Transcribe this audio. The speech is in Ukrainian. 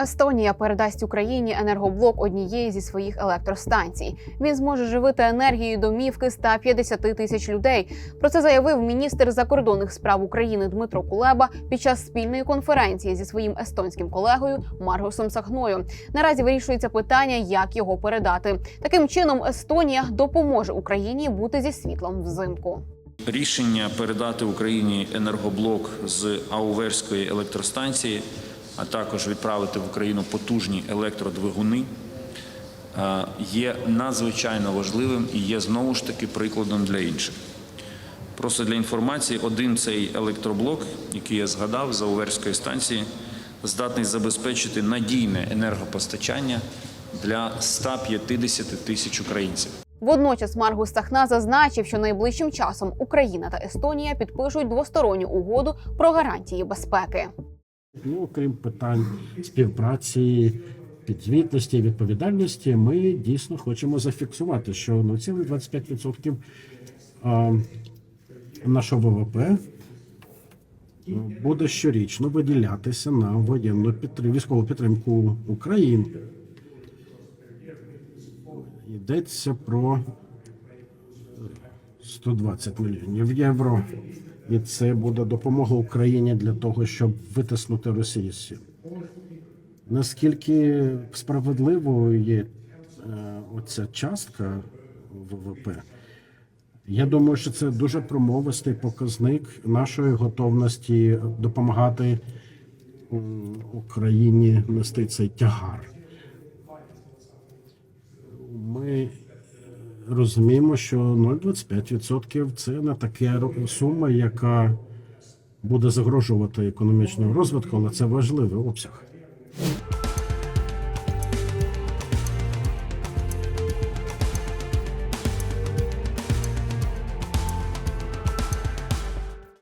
Естонія передасть Україні енергоблок однієї зі своїх електростанцій. Він зможе живити енергією домівки 150 тисяч людей. Про це заявив міністр закордонних справ України Дмитро Кулеба під час спільної конференції зі своїм естонським колегою Маргусом Сахною. Наразі вирішується питання, як його передати. Таким чином, Естонія допоможе Україні бути зі світлом взимку. Рішення передати Україні енергоблок з Ауверської електростанції, а також відправити в Україну потужні електродвигуни, є надзвичайно важливим і є знову ж таки прикладом для інших. Просто для інформації, один цей електроблок, який я згадав з Ауверської станції, здатний забезпечити надійне енергопостачання для 150 тисяч українців. Водночас Маргус Сахна зазначив, що найближчим часом Україна та Естонія підпишуть двосторонню угоду про гарантії безпеки. Ну, окрім питань співпраці, підзвітності і відповідальності, ми дійсно хочемо зафіксувати, що ну, цілих 25% нашого ВВП буде щорічно виділятися на воєнну підтримку, військову підтримку України. Йдеться про 120 мільйонів євро. І це буде допомога Україні для того, щоб витиснути Росію. Наскільки справедливою є е, оця частка ВВП? Я думаю, що це дуже промовистий показник нашої готовності допомагати Україні нести цей тягар. Ми розуміємо, що 0,25% це не така сума, яка буде загрожувати економічному розвитку, але це важливий обсяг.